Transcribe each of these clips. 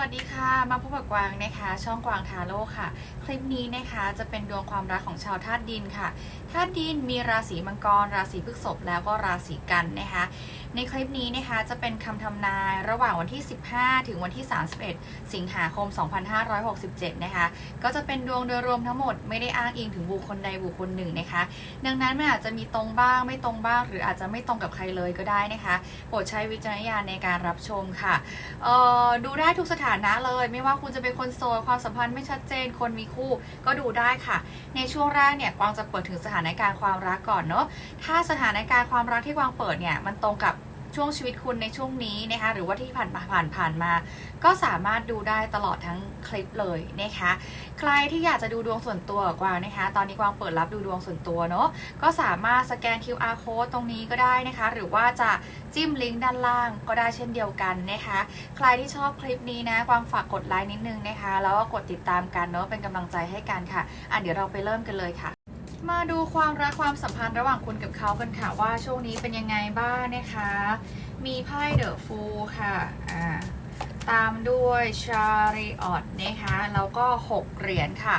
วัสดีค่ะ มาพบกับกวางนะคะ ช่องกวางทาโร่ค่ะ คลิปนี้นะคะจะเป็นดวงความรักของชาวธาตุดินค่ะธาตุดินมีราศีมังกร ราศีพฤษภแล้วก็ราศีกันนะคะ ในคลิปนี้นะคะจะเป็นคำทำนายระหว่างวันที่ 15 ถึงวันที่ 31 สิงหาคม 2567 นะคะ ก็จะเป็นดวงโดยรวมทั้งหมดไม่ได้อ้างอิงถึงบุคคลใดบุคคลหนึ่งนะคะ ดังนั้นมันอาจจะมีตรงบ้างไม่ตรงบ้าง หรืออาจจะไม่ตรงกับใครเลยก็ได้นะคะโปรดใช้วิจารณญาณในการรับชมค่ะออดูได้ทุกสถานะเลย ไม่ว่าคุณจะเป็นคนโสดความสัมพันธ์ไม่ชัดเจน คนมีคู่ก็ดูได้ค่ะ ในช่วงแรกเนี่ยกวางจะเปิดถึงสถานการณ์ความรักก่อนเนาะถ้าสถานการณ์ความรักที่กวางเปิดเนี่ยมันตรงกับ ช่วงชีวิตคุณในช่วงนี้นะคะ หรือว่าที่ผ่านมาผ่านผ่านมา ก็สามารถดูได้ตลอดทั้งคลิปเลยนะคะ ใครที่อยากจะดูดวงส่วนตัวกวางนะคะ ตอนนี้กวางเปิดรับดูดวงส่วนตัวเนาะก็สามารถสแกน QR code ตรงนี้ก็ได้นะคะ หรือว่าจะจิ้มลิงก์ด้านล่างก็ได้เช่นเดียวกันนะคะ ใครที่ชอบคลิปนี้นะกวางฝากกดไลค์นิดนึงนะคะ แล้วก็กดติดตามกันเนาะเป็นกำลังใจให้กันค่ะอะเดี๋ยวเราไปเริ่มกันเลยค่ะ มาดูความรักความสัมพันธ์ระหว่างคุณกับเขากันค่ะว่าช่วงนี้เป็นยังไงบ้างนะคะ มีไพ่เดอะฟูค่ะอ่าตามด้วยชาริออตนะคะแล้วก็ 6 เหรียญค่ะ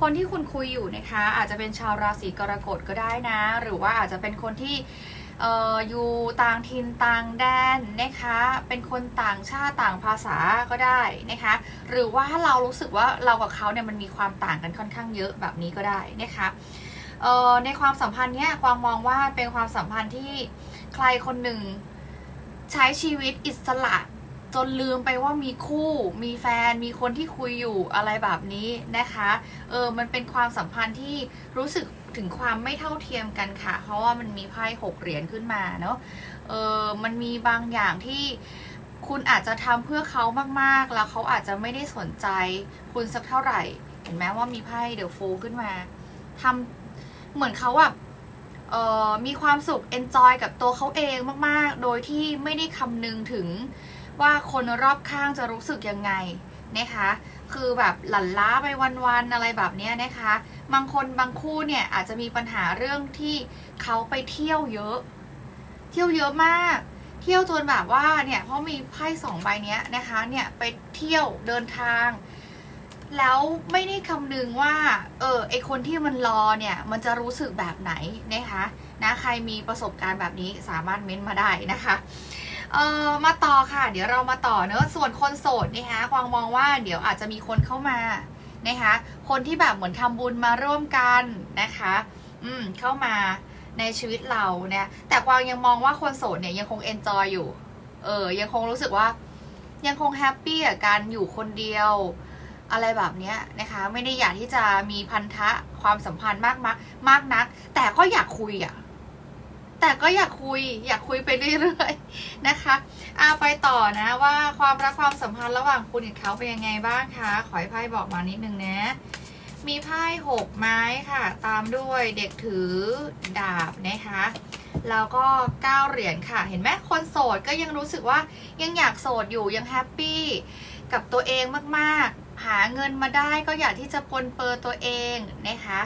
คนที่คุณคุยอยู่นะคะ อาจจะเป็นชาวราศีกรกฎก็ได้นะ หรือว่าอาจจะเป็นคนที่อออยู่ต่างถิ่นต่างแดนนะคะ เป็นคนต่างชาติต่างภาษาก็ได้นะคะ หรือว่าเรารู้สึกว่าเรากับเขาเนี่ยมันมีความต่างกันค่อนข้างเยอะแบบนี้ก็ได้นะคะ ในความสัมพันธ์เนี้ยความมองว่าเป็นความสัมพันธ์ที่ใครคนหนึ่ง ใช้ชีวิตอิสระ จนลืมไปว่ามีคู่ มีแฟน มีคนที่คุยอยู่อะไรแบบนี้นะคะ เออมันเป็นความสัมพันธ์ที่รู้สึกถึงความไม่เท่าเทียมกันค่ะ เพราะว่ามันมีไพ่หกเหรียญขึ้นมาเนาะ เออมันมีบางอย่างที่คุณอาจจะทำเพื่อเขามากๆ แล้วเขาอาจจะไม่ได้สนใจคุณสักเท่าไหร่ เห็นไหมว่ามีไพ่เดอะโฟขึ้นมาทำ เหมือนเขาแบบเออมีความสุข enjoy กับตัวเขาเองมากๆ โดยที่ไม่ได้คำนึงถึงว่าคนรอบข้างจะรู้สึกยังไงนะคะ คือแบบหลั่นล้าไปวันๆอะไรแบบนี้นะคะ บางคนบางคู่เนี่ยอาจจะมีปัญหาเรื่องที่เขาไปเที่ยวเยอะ เที่ยวเยอะมาก เที่ยวจนแบบว่าเนี่ยเพราะมีไพ่สองใบเนี้ยนะคะเนี่ยไปเที่ยวเดินทาง แล้วไม่ได้คำนึงว่า เออไอคนที่มันรอเนี่ย มันจะรู้สึกแบบไหนนะคะนะใครมีประสบการณ์แบบนี้สามารถเม้นต์มาได้นะคะเออมาต่อค่ะ เดี๋ยวเรามาต่อเนอะส่วนคนโสดนะคะความมองว่าเดี๋ยวอาจจะมีคนเข้ามานะคะ คนที่แบบเหมือนทำบุญมาร่วมกันนะคะ อืมเข้ามาในชีวิตเราเนี่ยแต่กวางยังมองว่าคนโสดเนี่ยยังคงเอนจอยอยู่ เออยังคงรู้สึกว่า ยังคงแฮปปี้กับการอยู่คนเดียว อะไรแบบนี้นะคะ ไม่ได้อยากที่จะมีพันธะความสัมพันธ์มากมากมากนัก แต่ก็อยากคุยอะ่ะ แต่ก็อยากคุย อยากคุยไปเรื่อยๆนะคะเอาไปต่อนะว่าความรักความสัมพันธ์ระหว่างคุณกับเขาเป็นยังไงบ้างคะขอให้ไพ่บอกมานิดนึงนะมีไพ่หกไม้ค่ะ ตามด้วยเด็กถือดาบนะคะแล้วก็เก้าเหรียญค่ะ เห็นไหมคนโสดก็ยังรู้สึกว่ายังอยากโสดอยู่ยังแฮปปี้กับตัวเองมากๆ หาเงินมาได้ก็อยากที่จะปนเปื้อตัวเองนะคะ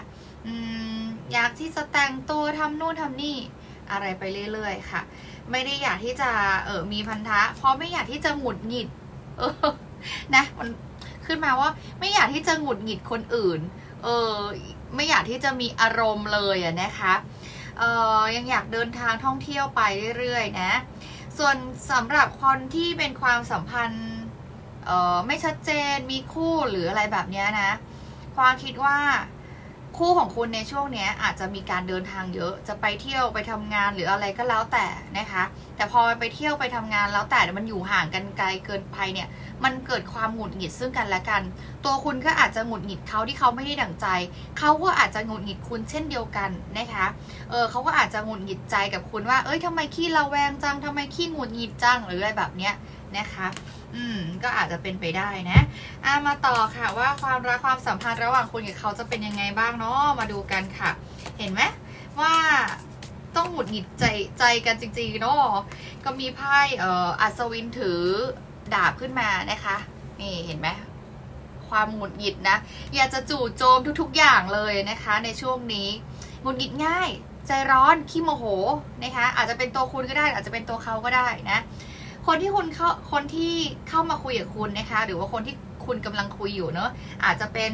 อืมอยากที่จะแต่งตัวทำนู่นทำนี่อะไรไปเรื่อยๆ ค่ะ ไม่ได้อยากที่จะเออมีพันธะ เพราะไม่อยากที่จะหงุดหงิด เออ นะมันขึ้นมาว่าไม่อยากที่จะหงุดหงิดคนอื่น เออ ไม่อยากที่จะมีอารมณ์เลยอะนะคะเออยังอยากเดินทางท่องเที่ยวไปเรื่อยๆ นะ ส่วนสำหรับคนที่เป็นความสัมพันธ์ เออไม่ชัดเจนมีคู่หรืออะไรแบบนี้นะความคิดว่าคู่ของคุณในช่วงนี้อาจจะมีการเดินทางเยอะ จะไปเที่ยวไปทำงานหรืออะไรก็แล้วแต่นะคะ แต่พอไปเที่ยวไปทำงานแล้วแต่มันอยู่ห่างกันไกลเกินไปเนี่ย มันเกิดความหงุดหงิดซึ่งกันและกัน ตัวคุณก็อาจจะหงุดหงิดเขาที่เขาไม่ได้ดั่งใจ เขาก็อาจจะหงุดหงิดคุณเช่นเดียวกันนะคะ เออเขาก็อาจจะหงุดหงิดใจกับคุณว่า เอ้ยทำไมขี้ระแวงจังทำไมขี้หงุดหงิดจังหรืออะไรแบบเนี้ย นะคะ อืม ก็อาจจะเป็นไปได้นะอะมาต่อค่ะว่าความรักความสัมพันธ์ระหว่างคุณกับเขาจะเป็นยังไงบ้างเนาะมาดูกันค่ะ เห็นไหมว่าต้องหงุดหงิดใจใจกันจริงๆเนาะก็มีไพ่เอ่ออัศวินถือดาบขึ้นมานะคะ นี่เห็นไหมความหงุดหงิดนะ อยากจะจู่โจมทุกๆอย่างเลยนะคะ ในช่วงนี้หงุดหงิดง่าย ใจร้อนขี้โมโหนะคะ อาจจะเป็นตัวคุณก็ได้ อาจจะเป็นตัวเขาก็ได้นะ คนที่คุณเข้าคนที่เข้ามาคุยกับคุณนะคะ หรือว่าคนที่คุณกำลังคุยอยู่เนอะอาจจะเป็น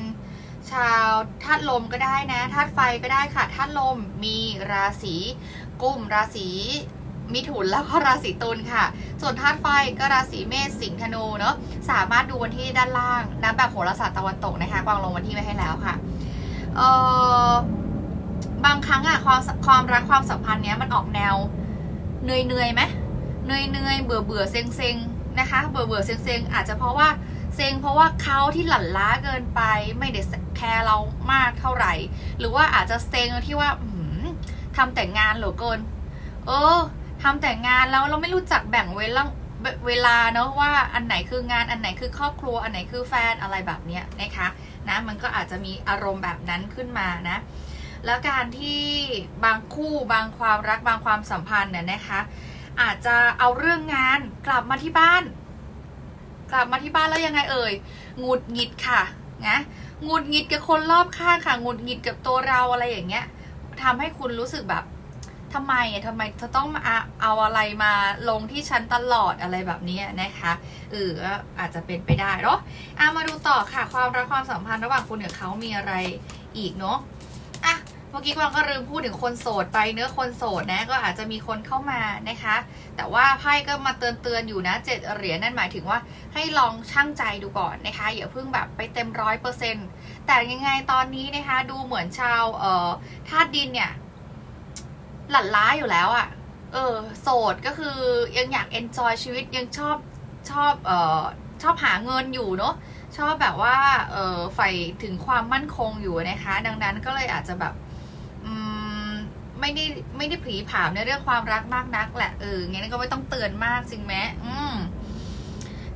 ชาวธาตุลมก็ได้นะธาตุไฟก็ได้ค่ะธาตุลมมีราศีกุมราศีมิถุนแล้วก็ราศีตุลค่ะ ส่วนธาตุไฟก็ราศีเมษสิงห์ธนูเนอะสามารถดูวันที่ด้านล่างนะแบบโหราศาสตร์ตะวันตกนะคะกวางลงวันที่ไว้ให้แล้วค่ะเออบางครั้งอะความความรักความสัมพันธ์เนี้ยมันออกแนวเหนื่อยเหนื่อยๆไหม เหนื่อยเนื่อยๆเบื่อเบื่อเซ็งเซ็งๆนะคะ เบื่อเบื่อเซ็งเซ็งๆอาจจะเพราะว่าเซ็งเพราะว่าเขาที่หลั่นล้าเกินไป ไม่ได้แคร์เรามากเท่าไหร่ หรือว่าอาจจะเซ็งที่ว่าอื้อหือทำแต่งานเหลือเกิน เออทำแต่งานแล้วเราไม่รู้จักแบ่งเวลาเวลาเนอะว่าอันไหนคืองานอันไหนคือครอบครัวอันไหนคือแฟนอะไรแบบเนี้ยนะคะนะมันก็อาจจะมีอารมณ์แบบนั้นขึ้นมานะ แล้วการที่บางคู่บางความรักบางความสัมพันธ์เนี่ยนะคะ อาจจะเอาเรื่องงานกลับมาที่บ้าน กลับมาที่บ้านแล้วยังไงเอ่ยหงุดหงิดค่ะนะหงุดหงิดกับคนรอบข้างค่ะหงุดหงิดกับตัวเราอะไรอย่างเงี้ยทำให้คุณรู้สึกแบบทำไมอะทำไมเธอต้องมาเอาอะไรมาลงที่ฉันตลอดอะไรแบบนี้นะคะเอออาจจะเป็นไปได้เนาะอามาดูต่อค่ะ ความรักความสัมพันธ์ระหว่างคุณกับเขามีอะไรอีกเนาะ มื่อกี้กวางก็ลืมพูดถึงคนโสดไปเนื้อคนโสดนะก็อาจจะมีคนเข้ามานะคะ แต่ว่าไพ่ก็มาเตือนเตือนอยู่นะเจ็ดเหรียญนั่นหมายถึงว่าให้ลองชั่งใจดูก่อนนะคะอย่าเพิ่งแบบไปเต็มร้อยเปอร์เซ็นต์แต่ยังไงตอนนี้นะคะ ดูเหมือนชาวเอ่อธาตุดินเนี่ย หลั่นล้าอยู่แล้วอะ่ะ เออโสดก็คือยังอยากเอนจอยชีวิตยังชอบชอบเอ่อชอบหาเงินอยู่เนาะชอบแบบว่าเออใฝ่ถึงความมั่นคงอยู่นะคะ ดังนั้นก็เลยอาจจะแบบ ไม่ได้ไม่ได้ผีผามในเรื่องความรักมากนักแหละเอองั้นก็ไม่ต้องเตือนมากจริงไหมอืม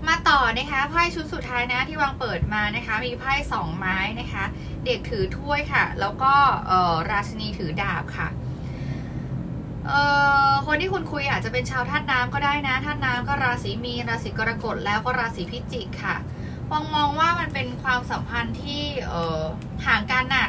มาต่อนะคะไพ่ชุดสุดท้ายนะที่วางเปิดมานะคะ มีไพ่สองไม้นะคะ เด็กถือถ้วยค่ะ แล้วก็เออราชินีถือดาบค่ะเอ่อคนที่คุณคุยอาจจะเป็นชาวธาตุน้ำก็ได้นะธาตุน้ำก็ราศีมีนราศีกรกฎแล้วก็ราศีพิจิกค่ะวางมองว่ามันเป็นความสัมพันธ์ที่เอ่อห่างกันน่ะ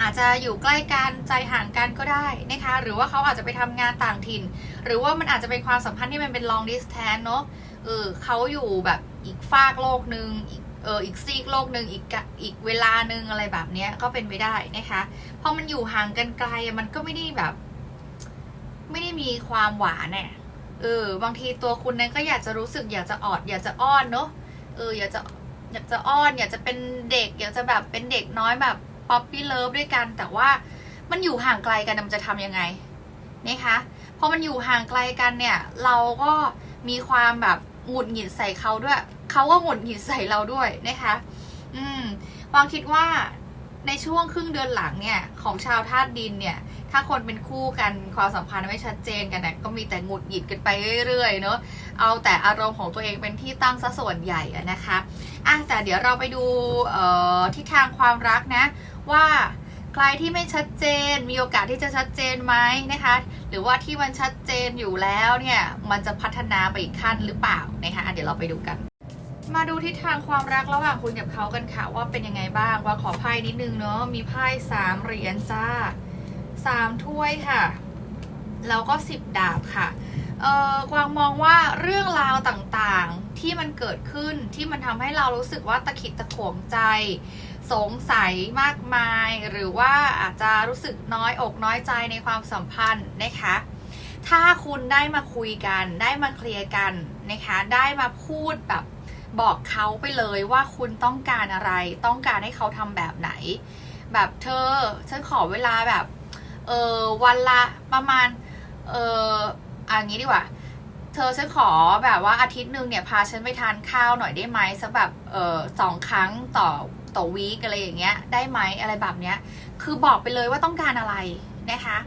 อาจจะอยู่ใกล้กันใจห่างกันก็ได้นะคะ หรือว่าเขาอาจจะไปทำงานต่างถิ่น หรือว่ามันอาจจะเป็นความสัมพันธ์ที่มันเป็น long distance เนอะเออเขาอยู่แบบอีกฟากโลกหนึ่งอีกเอออีกซีกโลกหนึ่งอีกอีกเวลาหนึ่งอะไรแบบเนี้ยก็เป็นไปได้นะคะพอมันอยู่ห่างกันไกลมันก็ไม่ได้แบบ ไม่ได้มีความหวานเนี่ยเออบางทีตัวคุณนั้นก็อยากจะรู้สึกอยากจะออด อยากจะอ้อนเนอะเอออยากจะอยากจะอ้อน อยากจะเป็นเด็ก อยากจะแบบเป็นเด็กน้อยแบบ ป๊อปปี้เลิฟด้วยกันแต่ว่ามันอยู่ห่างไกลกันมันจะทำยังไงนะคะพอมันอยู่ห่างไกลกันเนี่ย เราก็มีความแบบหงุดหงิดใส่เขาด้วยเขาก็หงุดหงิดใส่เราด้วยนะคะ อืมวางคิดว่าในช่วงครึ่งเดือนหลังเนี่ยของชาวธาตุดินเนี่ย ถ้าคนเป็นคู่กันความสัมพันธ์ไม่ชัดเจนกันเนี่ยก็มีแต่หงุดหงิดกันไปเรื่อยๆเนอะเอาแต่อารมณ์ของตัวเองเป็นที่ตั้งซะส่วนใหญ่อะนะคะอะแต่เดี๋ยวเราไปดูเอ่อทิศทางความรักนะ ว่าใครที่ไม่ชัดเจนมีโอกาสที่จะชัดเจนไหมนะคะ หรือว่าที่มันชัดเจนอยู่แล้วเนี่ยมันจะพัฒนาไปอีกขั้นหรือเปล่านะคะเดี๋ยวเราไปดูกัน มาดูทิศทางความรักระหว่างคุณกับเขากันค่ะว่าเป็นยังไงบ้างว่าขอไพ่นิดนึงเนาะมีไพ่สามเหรียญจ้าสามถ้วยค่ะแล้วก็สิบดาบค่ะเอ่อกวางมองว่าเรื่องราวต่างๆที่มันเกิดขึ้นที่มันทำให้เรารู้สึกว่าตะขิดตะขวงใจ สงสัยมากมาย หรือว่าอาจจะรู้สึกน้อยอกน้อยใจในความสัมพันธ์นะคะ ถ้าคุณได้มาคุยกัน ได้มาเคลียร์กันนะคะ ได้มาพูดแบบบอกเขาไปเลยว่าคุณต้องการอะไร ต้องการให้เขาทำแบบไหน แบบเธอ ฉันขอเวลาแบบ เออวันละประมาณ เอออย่างนี้ดีกว่า เธอฉันขอแบบว่าอาทิตย์หนึ่งเนี่ยพาฉันไปทานข้าวหน่อยได้ไหมสักแบบ เออสองครั้งต่อ ต่อวีกอะไรอย่างเงี้ยได้ไหมอะไรแบบเนี้ยคือบอกไปเลยว่าต้องการอะไรนะคะ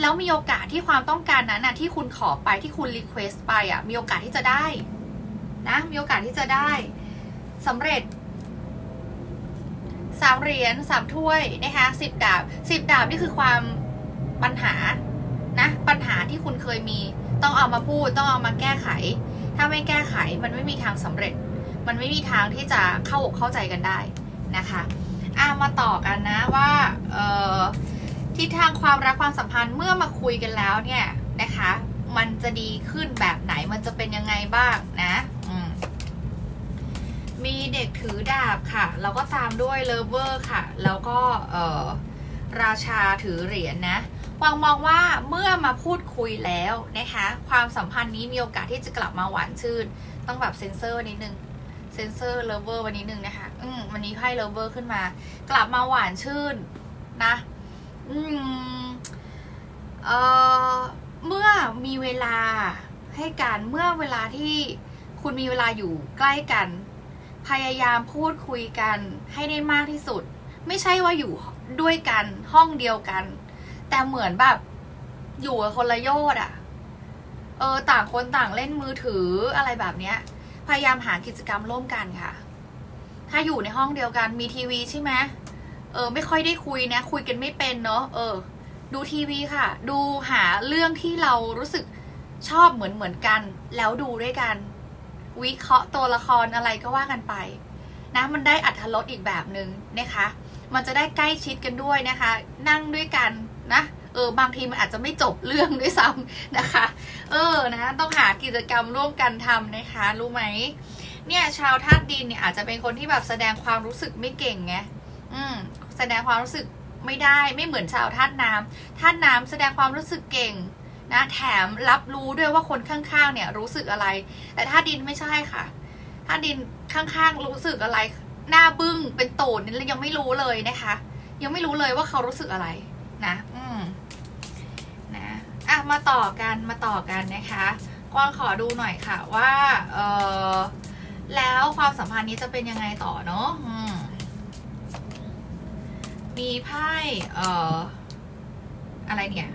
แล้วมีโอกาสที่ความต้องการนั้นน่ะที่คุณขอไปที่คุณรีเควสไปอะมีโอกาสที่จะได้นะมีโอกาสที่จะได้สำเร็จสามเหรียญสามถ้วยนะคะสิบดาบสิบดาบนี่คือความปัญหานะปัญหาที่คุณเคยมีต้องเอามาพูดต้องเอามาแก้ไข ถ้าไม่แก้ไขมันไม่มีทางสำเร็จ มันไม่มีทางที่จะเข้าอกเข้าใจกันได้ นะคะอะมาต่อกันนะว่าเออทิศทางความรักความสัมพันธ์เมื่อมาคุยกันแล้วเนี่ยนะคะ มันจะดีขึ้นแบบไหนมันจะเป็นยังไงบ้างนะมีเด็กถือดาบค่ะ แล้วก็ตามด้วยเลเวอร์ค่ะ แล้วก็เออราชาถือเหรียญนะวางมองว่าเมื่อมาพูดคุยแล้วนะคะ ความสัมพันธ์นี้มีโอกาสที่จะกลับมาหวานชื่น ต้องแบบเซ็นเซอร์นิดนึง ซนเซอร์เลเวอร์วันนี้หนึ่งนะคะ อืมวันนี้ไพ่เลเวอร์ขึ้นมา กลับมาหวานชื่นนะ อืมเอ่อเมื่อมีเวลาให้กันเมื่อเวลาที่คุณมีเวลาอยู่ใกล้กัน พยายามพูดคุยกันให้ได้มากที่สุด ไม่ใช่ว่าอยู่ด้วยกันห้องเดียวกัน แต่เหมือนแบบอยู่กับคนละโยชน์อะเออ ต่างคนต่างเล่นมือถืออะไรแบบเนี้ย พยายามหากิจกรรมร่วมกันค่ะ ถ้าอยู่ในห้องเดียวกันมีทีวีใช่ไหมเออ ไม่ค่อยได้คุยนะ คุยกันไม่เป็นเนาะเออ ดูทีวีค่ะ ดูหาเรื่องที่เรารู้สึกชอบเหมือนเหมือนกัน แล้วดูด้วยกัน วิเคราะห์ตัวละครอะไรก็ว่ากันไป นะ มันได้อัธรสอีกแบบหนึ่งนะคะ มันจะได้ใกล้ชิดกันด้วยนะคะ นั่งด้วยกันนะ เออบางทีมันอาจจะไม่จบเรื่องด้วยซ้ำนะคะ เออนะต้องหากิจกรรมร่วมกันทำนะคะ รู้ไหมเนี่ยชาวธาตุดินเนี่ยอาจจะเป็นคนที่แบบแสดงความรู้สึกไม่เก่งไงอืมแสดงความรู้สึกไม่ได้ไม่เหมือนชาวธาตุน้ำธาตุน้ำแสดงความรู้สึกเก่งนะแถมรับรู้ด้วยว่าคนข้างๆ เนี่ยรู้สึกอะไร แต่ธาตุดินไม่ใช่ค่ะธาตุดินข้างๆ รู้สึกอะไรหน้าบึ้งเป็นโตนนี่ยังไม่รู้เลยนะคะ ยังไม่รู้เลยว่าเขารู้สึกอะไรนะ อืมนะ อะมาต่อกันมาต่อกันนะคะกวางขอดูหน่อยค่ะว่าเออแล้วความสัมพันธ์นี้จะเป็นยังไงต่อเนาะมีไพ่เอ่ออะไรเนี่ย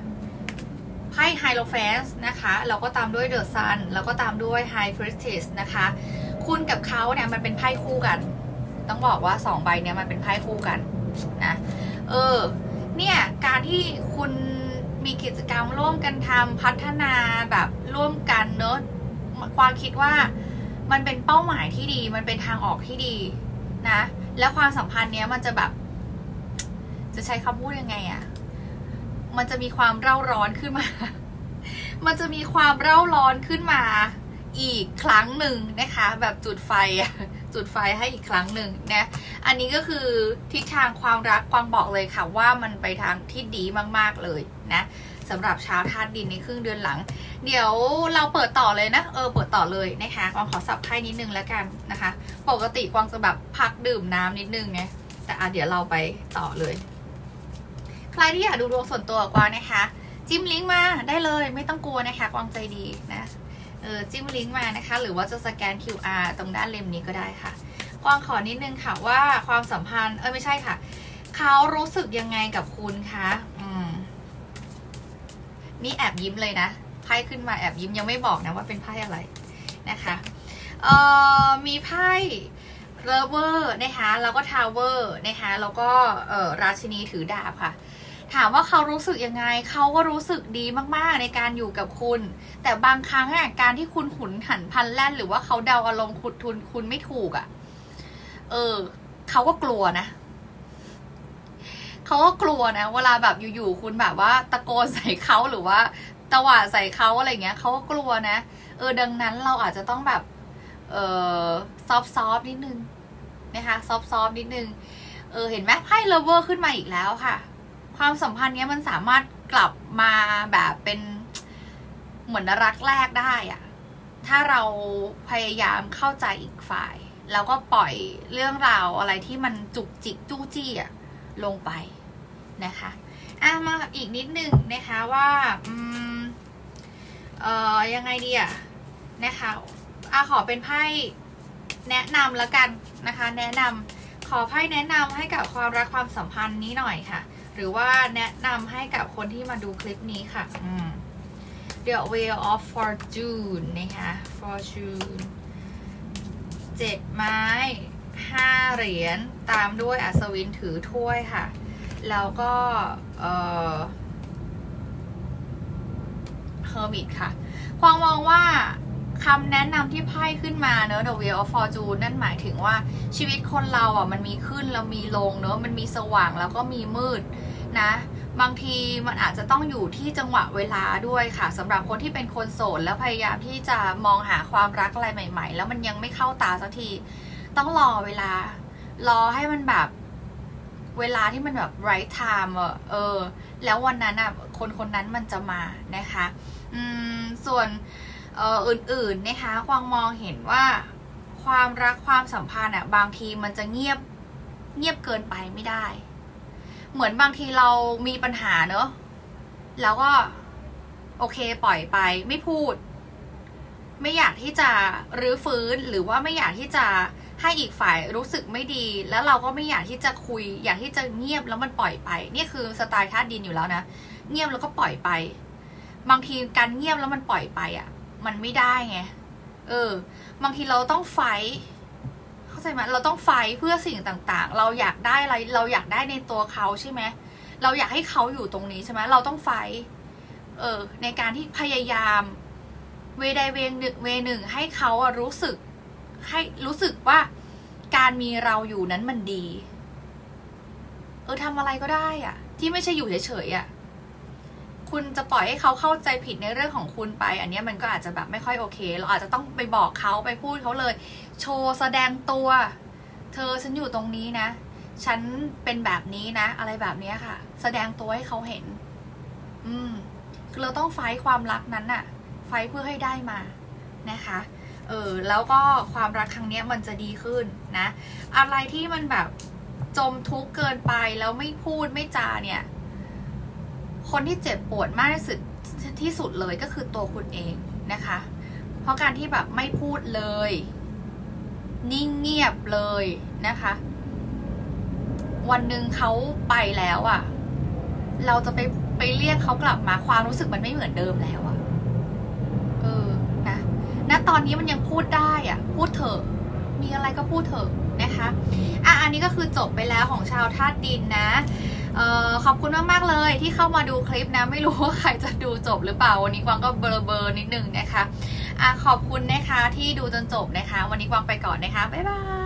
ไพ่ไฮโลแฟนส์นะคะแล้วก็ตามด้วยเดอะซันแล้วก็ตามด้วยไฮพริสติสนะคะ คุณกับเขาเนี่ยมันเป็นไพ่คู่กัน ต้องบอกว่าสองใบเนี่ยมันเป็นไพ่คู่กันนะเออเนี่ยการที่คุณ มีกิจกรรมร่วมกันทำพัฒนาแบบร่วมกันเนอะความคิดว่ามันเป็นเป้าหมายที่ดี มันเป็นทางออกที่ดีนะ แล้วความสัมพันธ์เนี้ยมันจะแบบ จะใช้คำพูดยังไงอะมันจะมีความเร่าร้อนขึ้นมา มันจะมีความเร่าร้อนขึ้นมา อีกครั้งหนึ่งนะคะ แบบจุดไฟอะ จุดไฟให้อีกครั้งหนึ่งนะ อันนี้ก็คือทิศทางความรักกวางบอกเลยค่ะว่ามันไปทางที่ดีมากๆเลยนะสำหรับชาวธาตุดินในครึ่งเดือนหลัง เดี๋ยวเราเปิดต่อเลยนะ เออ เปิดต่อเลยนะคะกวางขอสับไพ่นิดนึงแล้วกันนะคะ ปกติกวางจะแบบพักดื่มน้ำนิดนึงไง แต่อะเดี๋ยวเราไปต่อเลย ใครที่อยากดูดวงส่วนตัวกวางนะคะ จิ้มลิงก์มาได้เลยไม่ต้องกลัวนะคะกวางใจดีนะ เออจิ้มลิงก์มานะคะ หรือว่าจะสแกน QR ตรงด้านเล่มนี้ก็ได้ค่ะกวางขอนิดนึงค่ะว่าความสัมพันธ์เออไม่ใช่ค่ะ เขารู้สึกยังไงกับคุณคะอืมนี่แอบยิ้มเลยนะไพ่ขึ้นมาแอบยิ้มยังไม่บอกนะว่าเป็นไพ่อะไรนะคะเอ่อมีไพ่เรเวอร์นะคะแล้วก็ทาวเวอร์นะคะแล้วก็เอ่อราชินีถือดาบค่ะ ถามว่าเขารู้สึกยังไง เขาก็รู้สึกดีมากๆในการอยู่กับคุณ แต่บางครั้งอะการที่คุณหุนหันพันแล่น หรือว่าเขาเดาอารมณ์คุณทุนคุณไม่ถูกอะเออ เขาก็กลัวนะเขาก็กลัวนะเวลาแบบอยู่ๆคุณแบบว่า ตะโกนใส่เขาหรือว่าตวาดใส่เขาอะไรเงี้ยเขาก็กลัวนะ เออดังนั้นเราอาจจะต้องแบบ เออซอฟซอฟนิดนึงนะคะซอฟซอฟนิดนึงเออเห็นไหมไพ่เลเวอร์ขึ้นมาอีกแล้วค่ะ ความสัมพันธ์เนี้ยมันสามารถกลับมาแบบเป็นเหมือนรักแรกได้อะถ้าเราพยายามเข้าใจอีกฝ่าย แล้วก็ปล่อยเรื่องราวอะไรที่มันจุกจิกจู้จี้อะลงไปนะคะอะมาอีกนิดนึงนะคะว่าอืมเอ่อยังไงดีอะนะคะอะขอเป็นไพ่แนะนำแล้วกันนะคะ แนะนำขอไพ่แนะนำให้กับความรักความสัมพันธ์นี้หน่อยค่ะ หรือว่าแนะนำให้กับคนที่มาดูคลิปนี้ค่ะอืม The Wheel of Fortune นะคะ Fortune เจ็ดไม้ห้าเหรียญตามด้วยอัศวินถือถ้วยค่ะ แล้วก็เอ่อ Hermit ค่ะ ความมองว่า คำแนะนำที่ไพ่ขึ้นมาเนอะ The Wheel of Fortune นั่นหมายถึงว่าชีวิตคนเราอะมันมีขึ้นแล้วมีลงเนอะมันมีสว่างแล้วก็มีมืดนะ บางทีมันอาจจะต้องอยู่ที่จังหวะเวลาด้วยค่ะสำหรับคนที่เป็นคนโสดแล้วพยายามที่จะมองหาความรักอะไรใหม่ ๆ แล้วมันยังไม่เข้าตาสักที ต้องรอเวลา รอให้มันแบบเวลาที่มันแบบ right time เออ แล้ววันนั้นอะคนคนนั้นมันจะมานะคะ อืม ส่วน เอ่ออื่นๆนะคะควางมองเห็นว่าความรักความสัมพันธ์อะบางทีมันจะเงียบเงียบเกินไปไม่ได้ เหมือนบางทีเรามีปัญหาเนอะแล้วก็โอเคปล่อยไปไม่พูด ไม่อยากที่จะรื้อฟื้นหรือว่าไม่อยากที่จะให้อีกฝ่ายรู้สึกไม่ดี แล้วเราก็ไม่อยากที่จะคุย อยากที่จะเงียบแล้วมันปล่อยไป นี่คือสไตล์ธาตุดินอยู่แล้วนะ เงียบแล้วก็ปล่อยไป บางทีการเงียบแล้วมันปล่อยไปอะ มันไม่ได้ไง เออ บางทีเราต้องไฟ เข้าใจไหมเราต้องไฟเพื่อสิ่งต่างๆ เราอยากได้อะไร เราอยากได้ในตัวเขาใช่ไหม เราอยากให้เขาอยู่ตรงนี้ใช่ไหม เราต้องไฟ เออ ในการที่พยายาม เวใดเวงเวหนึ่งให้เขาอะรู้สึก ให้รู้สึกว่าการมีเราอยู่นั้นมันดี เออทำอะไรก็ได้อะที่ไม่ใช่อยู่เฉยๆอะ คุณจะปล่อยให้เขาเข้าใจผิดในเรื่องของคุณไป อันนี้มันก็อาจจะแบบไม่ค่อยโอเค เราอาจจะต้องไปบอกเขาไปพูดเขาเลย โชว์แสดงตัว เธอฉันอยู่ตรงนี้นะ ฉันเป็นแบบนี้นะ อะไรแบบนี้ค่ะ แสดงตัวให้เขาเห็น อืมคือเราต้องไฟท์ความรักนั้นน่ะ ไฟท์เพื่อให้ได้มานะคะ เออแล้วก็ความรักครั้งนี้มันจะดีขึ้นนะ อะไรที่มันแบบจมทุกข์เกินไปแล้วไม่พูดไม่จาเนี่ย คนที่เจ็บปวดมากที่สุดที่สุดเลยก็คือตัวคุณเองนะคะ เพราะการที่แบบไม่พูดเลย นิ่งเงียบเลยนะคะ วันหนึ่งเขาไปแล้วอะ่ะ เราจะไปไปเรียกเขากลับมาความรู้สึกมันไม่เหมือนเดิมแล้วอะ่ะเออนะณตอนนี้มันยังพูดได้อะ่ะ พูดเถอะมีอะไรก็พูดเถอะนะคะ อะอันนี้ก็คือจบไปแล้วของชาวธาตุดินนะ ออขอบคุณมาก ๆ เลยที่เข้ามาดูคลิปนะ ไม่รู้ว่าใครจะดูจบหรือเปล่า วันนี้กวางก็เบลอเบอร์นิดนึงนะคะอะขอบคุณนะคะที่ดูจนจบนะคะ วันนี้กวางไปก่อนนะคะ บ๊ายบาย